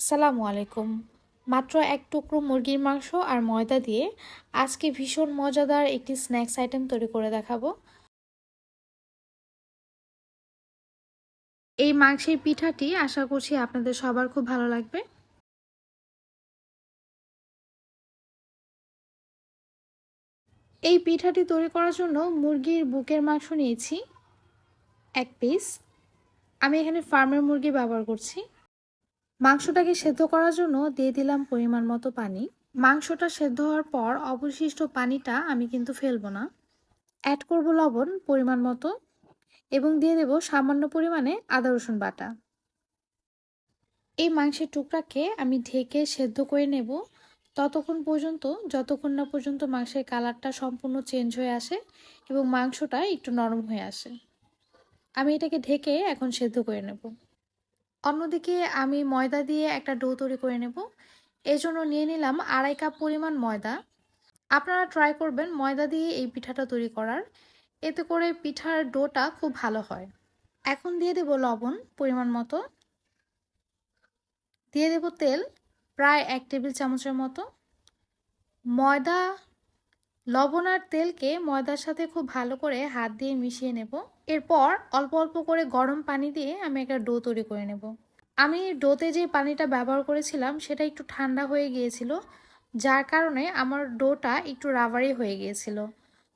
আসসালামু আলাইকুম। মাত্র এক টুকরো মুরগির মাংস আর ময়দা দিয়ে আজকে ভীষণ মজাদার একটি স্ন্যাক্স আইটেম তৈরি করে দেখাবো। এই মাংসের পিঠাটি আশা করছি আপনাদের সবার খুব ভালো লাগবে। এই পিঠাটি তৈরি করার জন্য মুরগির বুকের মাংস নিয়েছি, এক পিস আমি এখানে ফার্মের মুরগি ব্যবহার করছি। মাংসটাকে সেদ্ধ করার জন্য দিয়ে দিলাম পরিমাণ মতো পানি। মাংসটা সেদ্ধ হওয়ার পর অবশিষ্ট পানিটা আমি কিন্তু ফেলব না। অ্যাড করব লবণ পরিমাণ মতো এবং দিয়ে দেব সামান্য পরিমাণে আদা, রসুন বাটা। এই মাংসের টুকরাকে আমি ঢেকে সেদ্ধ করে নেব। ততক্ষণ পর্যন্ত, যতক্ষণ না পর্যন্ত মাংসের কালারটা সম্পূর্ণ চেঞ্জ হয়ে আসে এবং মাংসটা একটু নরম হয়ে আসে। আমি এটাকে ঢেকে এখন সেদ্ধ করে নেব। অন্যদিকে আমি ময়দা দিয়ে একটা ডো তৈরি করে নেব। এই জন্য নিয়ে নিলাম আড়াই কাপ পরিমাণ ময়দা। আপনারা ট্রাই করবেন ময়দা দিয়ে এই পিঠাটা তৈরি করার। এতে করে পিঠার ডোটা খুব ভালো হয়। এখন দিয়ে দেব লবণ পরিমাণ মতো। দিয়ে দেব তেল, প্রায় এক টেবিল চামচের মতো। ময়দা লবণ আর তেলকে ময়দার সাথে খুব ভালো করে হাত দিয়ে মিশিয়ে নেব। এরপর অল্প অল্প করে গরম পানি দিয়ে আমি একটা ডো তৈরি করে নেব। আমি ডোতে যে পানিটা ব্যবহার করেছিলাম, সেটা একটু ঠান্ডা হয়ে গিয়েছিল, যার কারণে আমার ডোটা একটু রাবারি হয়ে গিয়েছিল।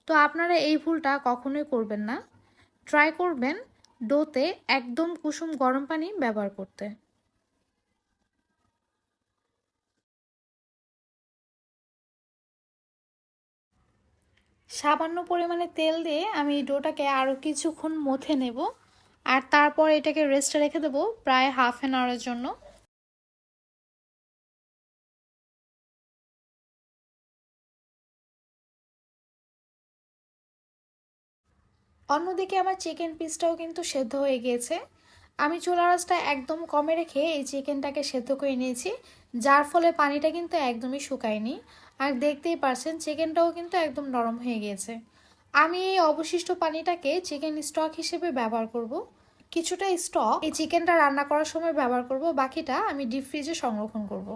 তো আপনারা এই ভুলটা কখনোই করবেন না। ট্রাই করবেন ডোতে একদম কুসুম গরম পানি ব্যবহার করতে। সামান্য পরিমাণে তেল দিয়ে আমি ডোটাকে আরও কিছুক্ষণ মথে নেব। আর তারপর এটাকে রেস্টে রেখে দেবো প্রায় হাফ অ্যান আওয়ারের জন্য। অন্যদিকে আমার চিকেন পিসটাও কিন্তু সেদ্ধ হয়ে গিয়েছে। আমি চুলা রাসটা একদম কমে রেখে এই চিকেনটাকে সেদ্ধ করে নিয়েছি, যার ফলে পানিটা কিন্তু একদমই শুকায়নি। আর দেখতেই পারছেন চিকেনটাও কিন্তু একদম নরম হয়ে গিয়েছে আমি এই অবশিষ্ট পানিটাকে চিকেন স্টক হিসেবে ব্যবহার করব। কিছুটা স্টক এই চিকেনটা রান্না করার সময় ব্যবহার করব, বাকিটা আমি ডিপ ফ্রিজে সংরক্ষণ করব।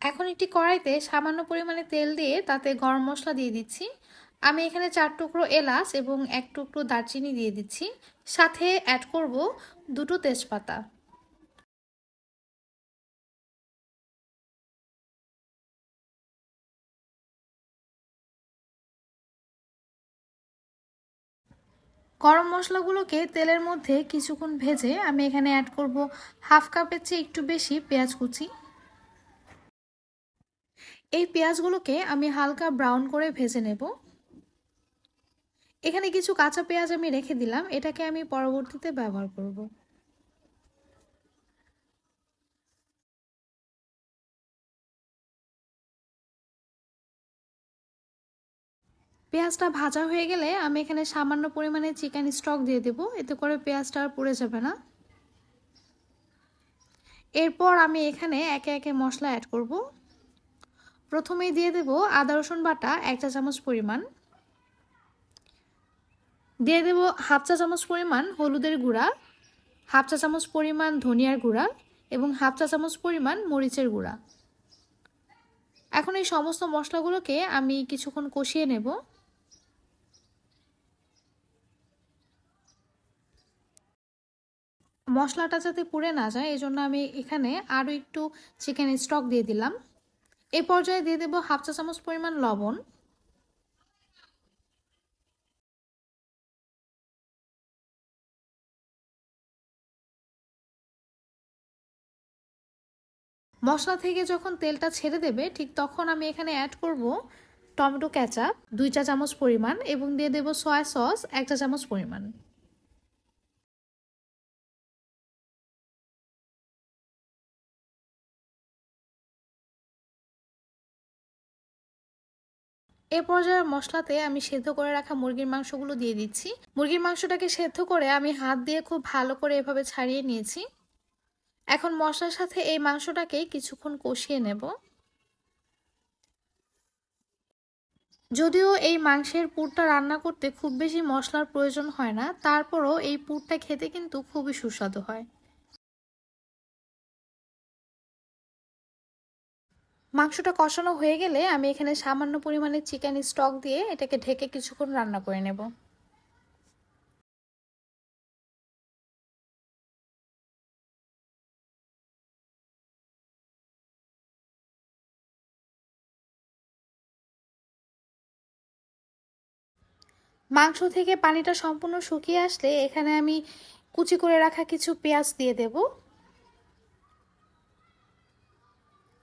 এখন একটি কড়াইতে সামান্য পরিমাণে তেল দিয়ে তাতে গরম মশলা দিয়ে দিচ্ছি আমি এখানে চার টুকরো এলাচ এবং এক টুকরো দারচিনি দিয়ে দিচ্ছি সাথে অ্যাড করব দুটো তেজপাতা গরম মশলাগুলোকে তেলের মধ্যে কিছুক্ষণ ভেজে আমি এখানে অ্যাড করব হাফ কাপের চেয়ে একটু বেশি পেঁয়াজ কুচি। এই পেঁয়াজগুলোকে আমি হালকা ব্রাউন করে ভেজে নেব। এখানে কিছু কাঁচা পেঁয়াজ আমি রেখে দিলাম, এটাকে আমি পরবর্তীতে ব্যবহার করব। পেঁয়াজটা ভাজা হয়ে গেলে আমি এখানে সামান্য পরিমাণে চিকেন স্টক দিয়ে দেব। এতে করে পেঁয়াজটা আর পুড়ে যাবে না। এরপর আমি এখানে একে একে মশলা অ্যাড করব। প্রথমেই দিয়ে দেব আদা, রসুন বাটা, এক চা চামচ পরিমাণ। দিয়ে দেব হাফ চা চামচ পরিমাণ হলুদের গুঁড়া, হাফ চা চামচ পরিমাণ ধনিয়ার গুঁড়া এবং হাফ চা চামচ পরিমাণ মরিচের গুঁড়া। এখন এই সমস্ত মশলাগুলোকে আমি কিছুক্ষণ কষিয়ে নেব। মশলাটা যাতে পুড়ে না যায় এই জন্য আমি এখানে আরও একটু চিকেন স্টক দিয়ে দিলাম। এ পর্যায়ে দিয়ে দেবো হাফ চা চামচ পরিমাণ লবণ। মশলা থেকে যখন তেলটা ছেড়ে দেবে, ঠিক তখন আমি এখানে অ্যাড করব টমেটো ক্যাচাপ দুই চা চামচ পরিমাণ, এবং দিয়ে দেবো সয়া সস এক চা চামচ পরিমাণ। এ পর্যায়ে মশলাতে আমি সেদ্ধ করে রাখা মুরগির মাংসগুলো দিয়ে দিচ্ছি। মুরগির মাংসটাকে সেদ্ধ করে আমি হাত দিয়ে খুব ভালো করে এভাবে ছাড়িয়ে নিয়েছি। এখন মশলার সাথে এই মাংসটাকে কিছুক্ষণ কষিয়ে নেব। যদিও এই মাংসের পুরটা রান্না করতে খুব বেশি মশলার প্রয়োজন হয় না, তারপরও এই পুরটা খেতে কিন্তু খুবই সুস্বাদু হয়। মাংসটা কষানো হয়ে গেলে আমি এখানে সামান্য পরিমাণে চিকেন স্টক দিয়ে এটাকে ঢেকে কিছুক্ষণ রান্না করে নেব। মাংস থেকে পানিটা সম্পূর্ণ শুকিয়ে আসলে এখানে আমি কুচি করে রাখা কিছু পেঁয়াজ দিয়ে দেব।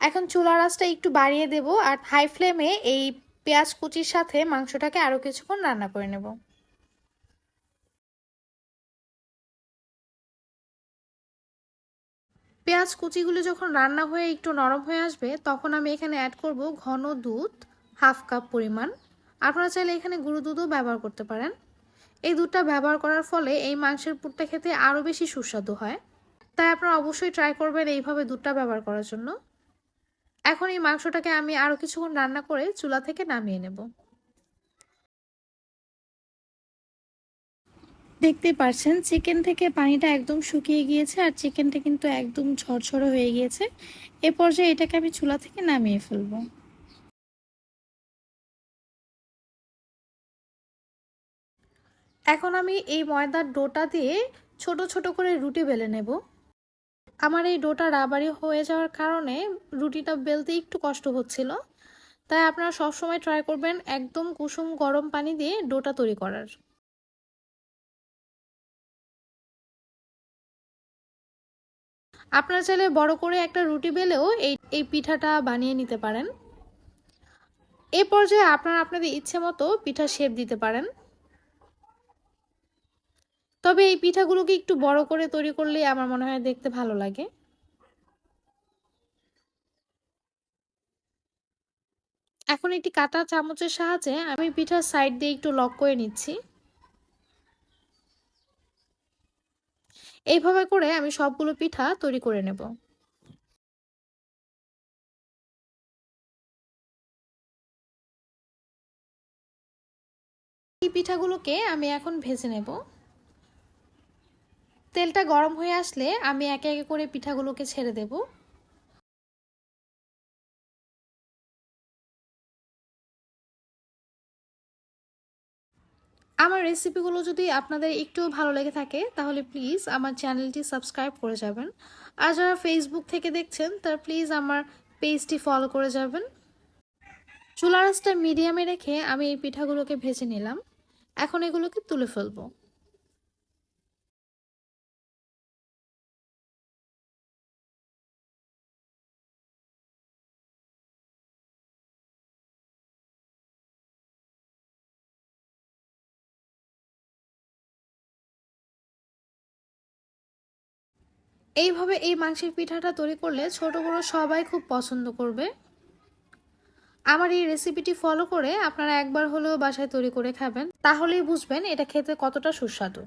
এখন চুলা রাসটা একটু বাড়িয়ে দেব আর হাই ফ্লেমে এই পেঁয়াজ কুচির সাথে মাংসটাকে আরও কিছুক্ষণ রান্না করে নেব। পেঁয়াজ কুচিগুলো যখন রান্না হয়ে একটু নরম হয়ে আসবে, তখন আমি এখানে অ্যাড করব ঘন দুধ হাফ কাপ পরিমাণ। আপনারা চাইলে এখানে গুঁড়ো দুধও ব্যবহার করতে পারেন। এই দুধটা ব্যবহার করার ফলে এই মাংসের পুরটা খেতে আরও বেশি সুস্বাদু হয়। তাই আপনারা অবশ্যই ট্রাই করবেন এইভাবে দুধটা ব্যবহার করার জন্য। এখন এই মাংসটাকে আমি আরও কিছুক্ষণ রান্না করে চুলা থেকে নামিয়ে নেব। দেখতে পাচ্ছেন চিকেন থেকে পানিটা একদম শুকিয়ে গিয়েছে আর চিকেনটা কিন্তু একদম ঝরঝরে হয়ে গিয়েছে। এ পর্যায়ে এটাকে আমি চুলা থেকে নামিয়ে ফেলব। এখন আমি এই ময়দার ডোটা দিয়ে ছোট ছোট করে রুটি বেলে নেব। আমার এই ডোটা রাবারি হয়ে যাওয়ার কারণে রুটিটা বেলতে একটু কষ্ট হচ্ছিল। তাই আপনারা সবসময় ট্রাই করবেন একদম কুসুম গরম পানি দিয়ে ডোটা তৈরি করার। আপনারা চাইলে বড় করে একটা রুটি বেলেও এই এই পিঠাটা বানিয়ে নিতে পারেন। এ পর্যায়ে আপনারা আপনাদের ইচ্ছে মতো পিঠা শেপ দিতে পারেন। তবে এই পিঠাগুলোকে একটু বড় করে তৈরি করলে আমার মনে হয় দেখতে ভালো লাগে। এখন একটি কাটা চামচের সাহায্যে আমি পিঠার সাইড দিয়ে একটু লক করে নিচ্ছি। এইভাবে করে আমি সবগুলো পিঠা তৈরি করে নেব। এই পিঠাগুলোকে আমি এখন ভেজে নেব। তেলটা গরম হয়ে আসলে আমি একে একে করে পিঠাগুলোকে ছেড়ে দেব। আমার রেসিপিগুলো যদি আপনাদের একটু ভালো লেগে থাকে, তাহলে প্লিজ আমার চ্যানেলটি সাবস্ক্রাইব করে যাবেন। আর যারা ফেসবুক থেকে দেখছেন, তার প্লিজ আমার পেজটি ফলো করে যাবেন। চুলা রাসটা মিডিয়ামে রেখে আমি এই পিঠাগুলোকে ভেজে নিলাম। এখন এগুলোকে তুলে ফেলব। এইভাবে এই মাংসের পিঠাটা তৈরি করলে ছোট বড় সবাই খুব পছন্দ করবে। আমার এই রেসিপিটি ফলো করে আপনারা একবার হলেও বাসায় তৈরি করে খাবেন, তাহলেই বুঝবেন এটা খেতে কতটা সুস্বাদু।